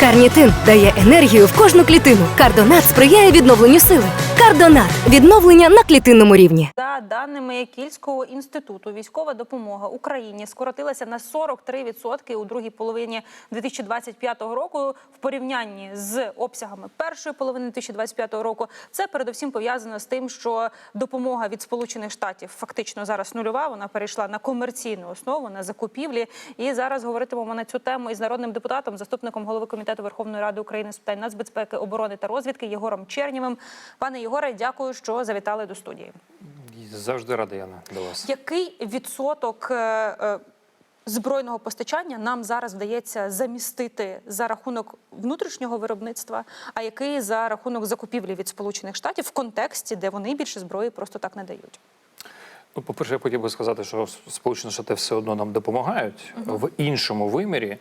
Карнітин дає енергію в кожну клітину. Кардонат сприяє відновленню сили. Кардонат відновлення на клітинному рівні. За даними Кільського інституту, військова допомога Україні скоротилася на 43% у другій половині 2025 року в порівнянні з обсягами першої половини 2025 року. Це передусім пов'язано з тим, що допомога від Сполучених Штатів фактично зараз нульова. Вона перейшла на комерційну основу на закупівлі. І зараз говоритимемо на цю тему із народним депутатом, заступником голови комітету Верховної Ради України з питань нацбезпеки, оборони та розвідки Єгором Чернєвим. Пане Єгоре, дякую, що завітали до студії. Завжди радий, Яна, до вас. Який відсоток е, е, збройного постачання нам зараз вдається замістити за рахунок внутрішнього виробництва, а який за рахунок закупівлі від Сполучених Штатів в контексті, де вони більше зброї просто так не дають? Ну, по-перше, я хотів би сказати, що Сполучені Штати все одно нам допомагають в іншому вимірі.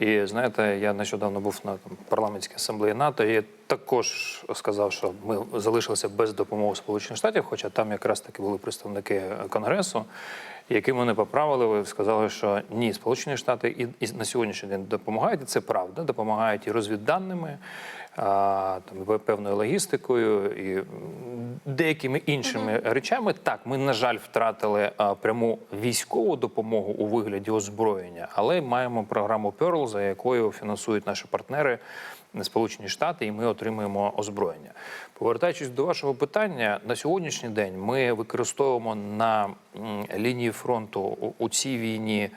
І знаєте, я нещодавно був на там, парламентській асамблеї НАТО і також сказав, що ми залишилися без допомоги Сполучених Штатів, хоча там якраз таки були представники Конгресу, які мене поправили, ви сказали, що ні, Сполучені Штати і, і на сьогоднішній день допомагають, і це правда, допомагають і розвідданими, а, там, певною логістикою і деякими іншими речами. Так, ми, на жаль, втратили а, пряму військову допомогу у вигляді озброєння, але маємо програму Pearl, за якою фінансують наші партнери. Сполучені Штати, і ми отримуємо озброєння. Повертаючись до вашого питання, на сьогоднішній день ми використовуємо на лінії фронту у, цій війні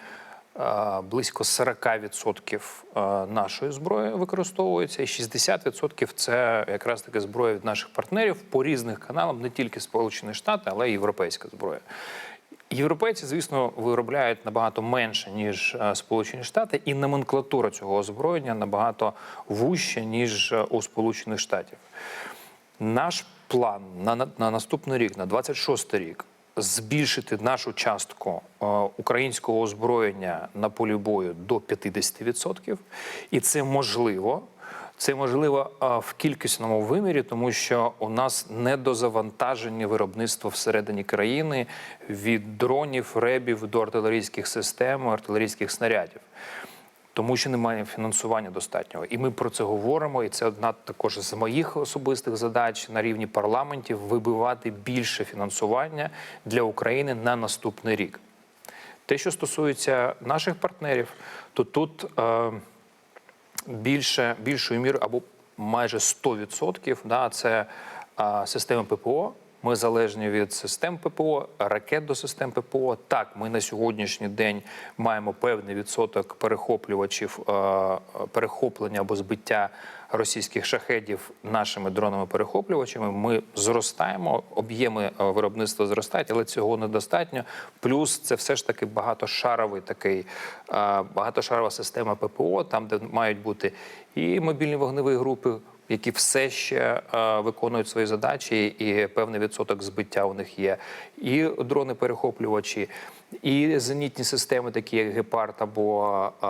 е, близько 40% е, нашої зброї використовується, і 60% це якраз таки зброя від наших партнерів по різних каналам, не тільки Сполучені Штати, але й європейська зброя. Європейці, звісно, виробляють набагато менше ніж е, Сполучені Штати, і номенклатура цього озброєння набагато вужча ніж е, у Сполучених Штатів. Наш план на, на, на наступний рік, на 26 рік, збільшити нашу частку е, українського озброєння на полі бою до 50%. І це можливо. Це можливо в кількісному вимірі, тому що у нас недозавантажені виробництво всередині країни від дронів, ребів до артилерійських систем, артилерійських снарядів. Тому що немає фінансування достатнього, і ми про це говоримо. І це одна також з моїх особистих задач на рівні парламентів вибивати більше фінансування для України на наступний рік. Те, що стосується наших партнерів, то тут. Е, більше більшою мірою або майже 100% да, це а, системи ППО. Ми залежні від систем ППО, ракет до систем ППО. Так, ми на сьогоднішній день маємо певний відсоток перехоплювачів, е, перехоплення або збиття російських шахедів нашими дронами-перехоплювачами. Ми зростаємо, об'єми е, виробництва зростають, але цього недостатньо. Плюс це все ж таки багатошаровий такий, е, багатошарова система ППО, там де мають бути і мобільні вогневі групи які все ще е, виконують свої задачі, і певний відсоток збиття у них є, і дрони-перехоплювачі, і зенітні системи, такі як гепард або е,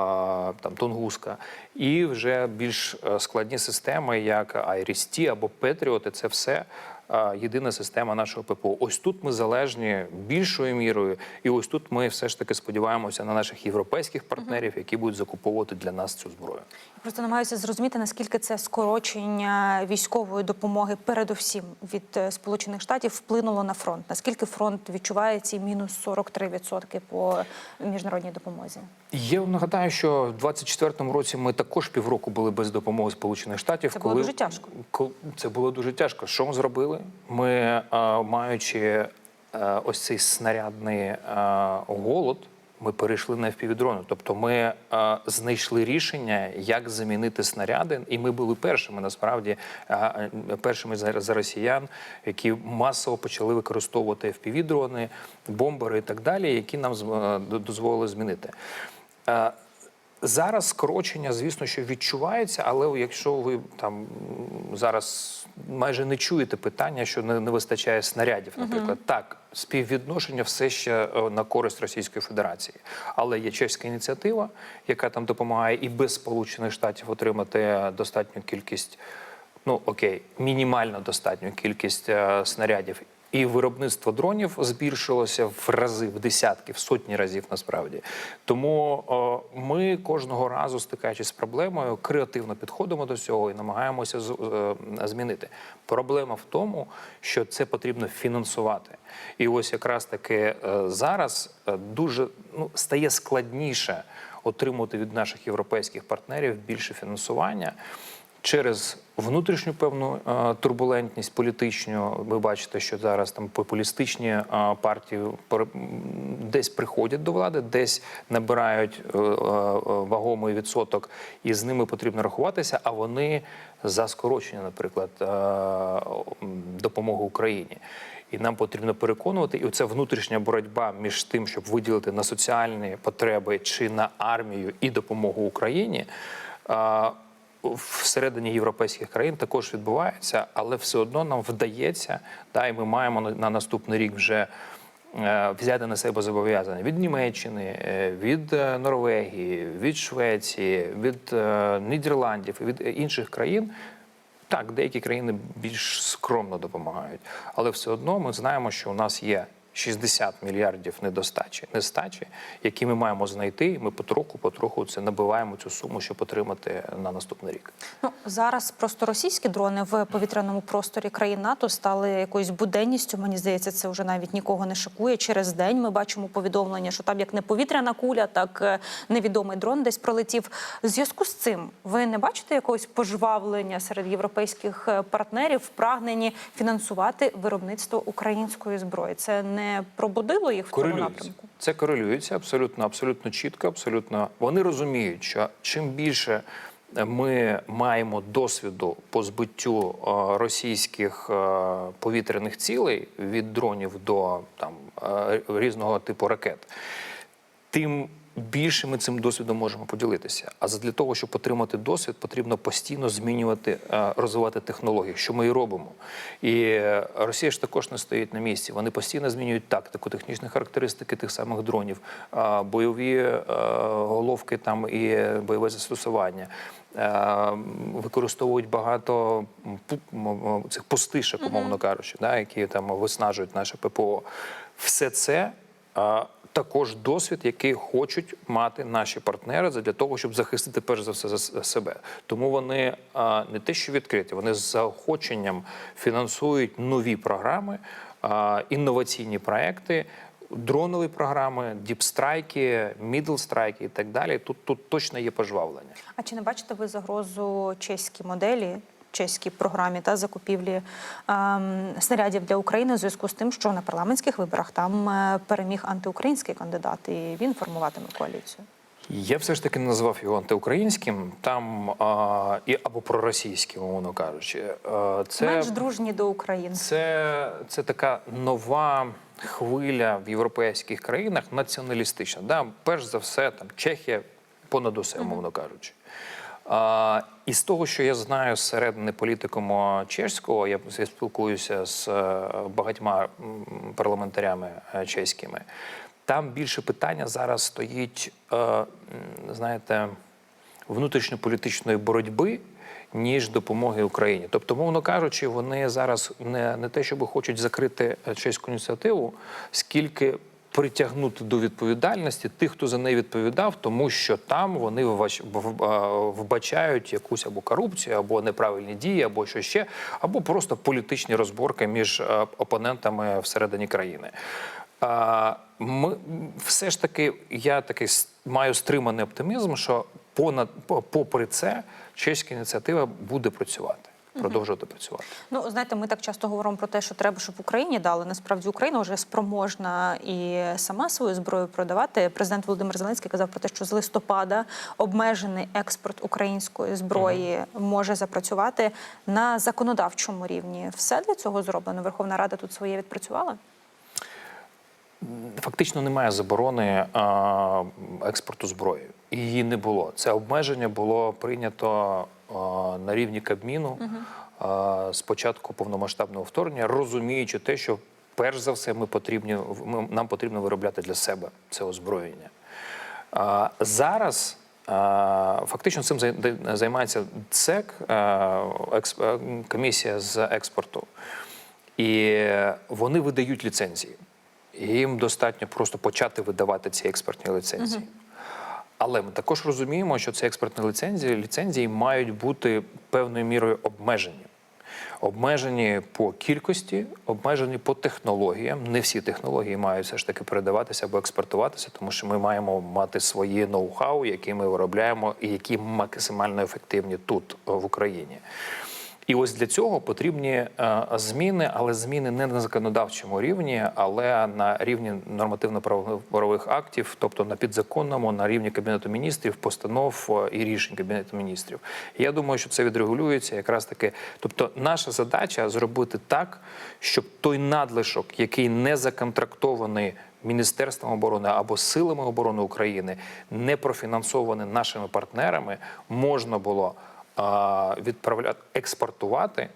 там Тунгуска, і вже більш е, складні системи, як Айрісті або Петріоти. Це все. Е, Єдина система нашого ППО. Ось тут ми залежні більшою мірою, і ось тут ми все ж таки сподіваємося на наших європейських партнерів, які будуть закуповувати для нас цю зброю. Просто намагаюся зрозуміти, наскільки це скорочення військової допомоги, передусім від е, Сполучених Штатів, вплинуло на фронт. Наскільки фронт відчуває ці мінус 43% по міжнародній допомозі? Я вам нагадаю, що в 24-му році ми також півроку були без допомоги Сполучених Штатів. Це було дуже тяжко. Це було дуже тяжко. Що ми зробили? Ми, е, маючи е, ось цей снарядний е, голод, ми перейшли на FPV-дрони. Тобто ми знайшли рішення, як замінити снаряди, і ми були першими, насправді, першими за, росіян, які масово почали використовувати FPV-дрони, бомбери і так далі, які нам дозволили змінити. Е, Зараз скорочення, звісно, що відчувається, але якщо ви там зараз майже не чуєте питання, що не, не вистачає снарядів, наприклад, так співвідношення все ще е, на користь Російської Федерації, але є чеська ініціатива, яка там допомагає і без Сполучених Штатів отримати достатню кількість, ну окей, мінімально достатню кількість е, снарядів. І виробництво дронів збільшилося в рази, в десятки, в сотні разів насправді. Тому о, ми кожного разу, стикаючись з проблемою, креативно підходимо до цього і намагаємося з- е, змінити. Проблема в тому, що це потрібно фінансувати. І ось якраз таки е, зараз е, дуже ну, стає складніше отримувати від наших європейських партнерів більше фінансування. Через внутрішню певну е, турбулентність політичну, ви бачите, що зараз там популістичні е, партії десь приходять до влади, десь набирають е, вагомий відсоток, і з ними потрібно рахуватися. А вони за скорочення, наприклад, допомоги Україні. І нам потрібно переконувати, і оця внутрішня боротьба між тим, щоб виділити на соціальні потреби чи на армію і допомогу Україні. Всередині європейських країн також відбувається, але все одно нам вдається, да, і ми маємо на, на наступний рік вже е, взяти на себе зобов'язання від Німеччини, е, від е, Норвегії, від Швеції, від Нідерландів і від інших країн. Так, деякі країни більш скромно допомагають, але все одно ми знаємо, що у нас є 60 мільярдів недостачі, нестачі, які ми маємо знайти. Ми потроху, потроху це набиваємо цю суму, щоб отримати на наступний рік. Ну зараз просто російські дрони в повітряному просторі країн НАТО стали якоюсь буденністю. Мені здається, це вже навіть нікого не шокує. Через день ми бачимо повідомлення, що там як не повітряна куля, так е, невідомий дрон десь пролетів. Зв'язку з цим ви не бачите якогось пожвавлення серед європейських е, партнерів в прагненні фінансувати виробництво української зброї? Це не пробудило їх в цьому напрямку? Це корелюється абсолютно, абсолютно чітко. Абсолютно вони розуміють, що чим більше ми маємо досвіду по збиттю е, російських е, повітряних цілей від дронів до там е, різного типу ракет, тим більше ми цим досвідом можемо поділитися. А для того, щоб отримати досвід, потрібно постійно змінювати, е, розвивати технології, що ми і робимо. І е, Росія ж також не стоїть на місці. Вони постійно змінюють тактику, технічні характеристики тих самих дронів, е, бойові головки там і бойове застосування. Використовують багато цих пустишок, умовно кажучи, да, які там виснажують наше ППО. Все це також досвід, який хочуть мати наші партнери для того, щоб захистити перш за все за себе. Тому вони не те, що відкриті, вони з заохоченням фінансують нові програми, інноваційні проекти. Дронові програми, діпстрайки, мідлстрайки і так далі. Тут тут точно є пожвавлення. А чи не бачите ви загрозу чеській моделі, чеській програмі та закупівлі ем, снарядів для України в зв'язку з тим, що на парламентських виборах там е, переміг антиукраїнський кандидат, і він формуватиме коаліцію? Я все ж таки не назвав його антиукраїнським, там а, і або проросійським, умовно кажучи. Це Менш дружні до України. Це, це така нова хвиля в європейських країнах націоналістична. Да? Перш за все, там Чехія понад усе, умовно кажучи. І з того, що я знаю зсередини політикуму чеського, я, спілкуюся з е, багатьма парламентарями е, чеськими. Там більше питання зараз стоїть, е, знаєте, внутрішньополітичної боротьби, ніж допомоги Україні. Тобто, мовно кажучи, вони зараз не, не те, щоб хочуть закрити чеську ініціативу, скільки притягнути до відповідальності тих, хто за неї відповідав, тому що там вони вбач- вбачають якусь або корупцію, або неправильні дії, або що ще, або просто політичні розборки між е, опонентами всередині країни. Ми все ж таки, я таки с- маю стриманий оптимізм, що понад попри це чеська ініціатива буде працювати, продовжувати працювати. Ну, знаєте, ми так часто говоримо про те, що треба, щоб Україні дали. Насправді Україна вже спроможна і сама свою зброю продавати. Президент Володимир Зеленський казав про те, що з листопада обмежений експорт української зброї може запрацювати на законодавчому рівні. Все для цього зроблено. Верховна Рада тут своє відпрацювала. Фактично немає заборони а, експорту зброї. Її не було. Це обмеження було прийнято на рівні Кабміну з початку повномасштабного вторгнення, розуміючи те, що перш за все ми потрібні, нам потрібно виробляти для себе це озброєння. Зараз фактично цим займається ЦЕК, комісія з експорту. І вони видають ліцензії. Їм достатньо просто почати видавати ці експортні ліцензії. Але ми також розуміємо, що ці експортні ліцензії, ліцензії мають бути певною мірою обмежені. Обмежені по кількості, обмежені по технологіям. Не всі технології мають все ж таки передаватися або експортуватися, тому що ми маємо мати свої ноу-хау, які ми виробляємо і які максимально ефективні тут, в Україні. І ось для цього потрібні е, зміни, але зміни не на законодавчому рівні, але на рівні нормативно-правових актів, тобто на підзаконному, на рівні кабінету міністрів, постанов е, і рішень кабінету міністрів. Я думаю, що це відрегулюється якраз таки. Тобто, наша задача зробити так, щоб той надлишок, який не законтрактований. Міністерством оборони або силами оборони України не профінансований нашими партнерами, можна було відправляти експортувати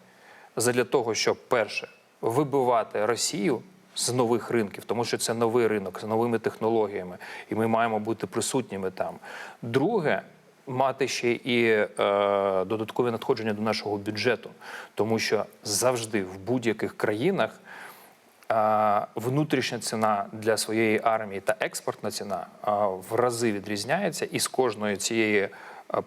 задля того, щоб перше вибивати Росію з нових ринків, тому що це новий ринок з новими технологіями, і ми маємо бути присутніми там. Друге. Мати ще і е, додаткові надходження до нашого бюджету, тому що завжди в будь-яких країнах а, внутрішня ціна для своєї армії та експортна ціна а, в рази відрізняється, і з кожної цієї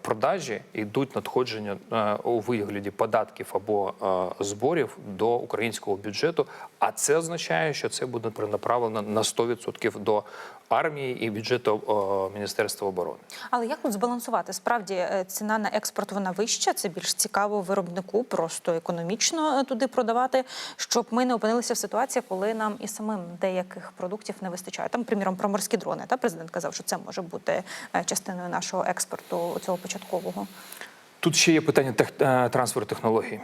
продажі йдуть надходження у вигляді податків або зборів до українського бюджету. А це означає, що це буде перенаправлено на 100% до армії і бюджету Міністерства оборони. Але як тут збалансувати? Справді е, ціна на експорт вона вища. Це більш цікаво виробнику, просто економічно е, туди продавати, щоб ми не опинилися в ситуації, коли нам і самим деяких продуктів не вистачає. Там, приміром, про морські дрони. Та президент казав, що це може бути е, частиною нашого експорту цього початкового. Тут ще є питання тех, е, трансферу технологій.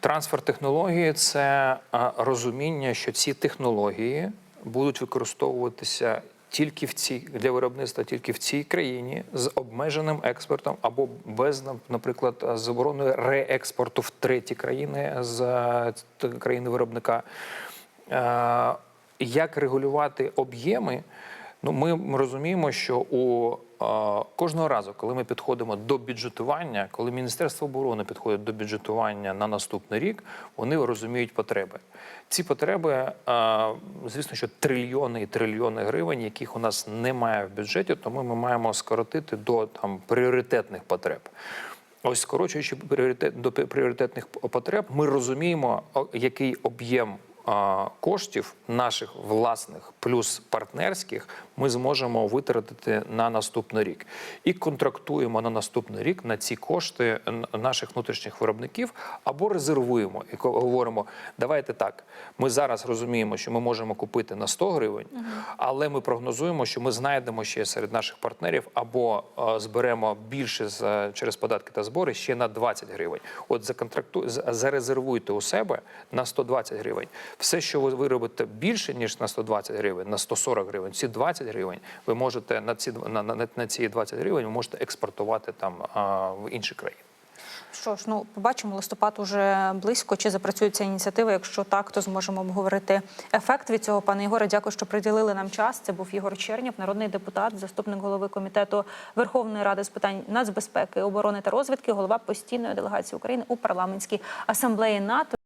Трансфер технології це е, розуміння, що ці технології будуть використовуватися тільки в цій для виробництва, тільки в цій країні з обмеженим експортом або без, наприклад, забороною реекспорту в треті країни з е, країни виробника. Як регулювати об'єми? Ну, ми розуміємо, що у кожного разу, коли ми підходимо до бюджетування, коли Міністерство оборони підходить до бюджетування на наступний рік, вони розуміють потреби. Ці потреби, звісно, що трильйони і трильйони гривень, яких у нас немає в бюджеті, тому ми маємо скоротити до там пріоритетних потреб. Ось скорочуючи пріоритет до пріоритетних потреб, ми розуміємо, який об'єм коштів наших власних плюс партнерських ми зможемо витратити на наступний рік і контрактуємо на наступний рік на ці кошти наших внутрішніх виробників або резервуємо і говоримо: давайте так. Ми зараз розуміємо, що ми можемо купити на 100 гривень, але ми прогнозуємо, що ми знайдемо ще серед наших партнерів або е, зберемо більше з, е, через податки та збори ще на 20 гривень. От законтракту зарезервуйте у себе на 120 гривень. Все, що ви виробите більше ніж на 120 гривень, на 140 гривень, ці 20 гривень ви можете на ці на, на, на ці 20 гривень ви можете експортувати там а, в інші країни. Що ж, ну побачимо, листопад уже близько. Чи запрацює ця ініціатива? Якщо так, то зможемо обговорити ефект від цього. Пане Ігоре, дякую, що приділили нам час. Це був Ігор Чернєв, народний депутат, заступник голови комітету Верховної Ради з питань нацбезпеки, оборони та розвідки, голова постійної делегації України у парламентській асамблеї НАТО.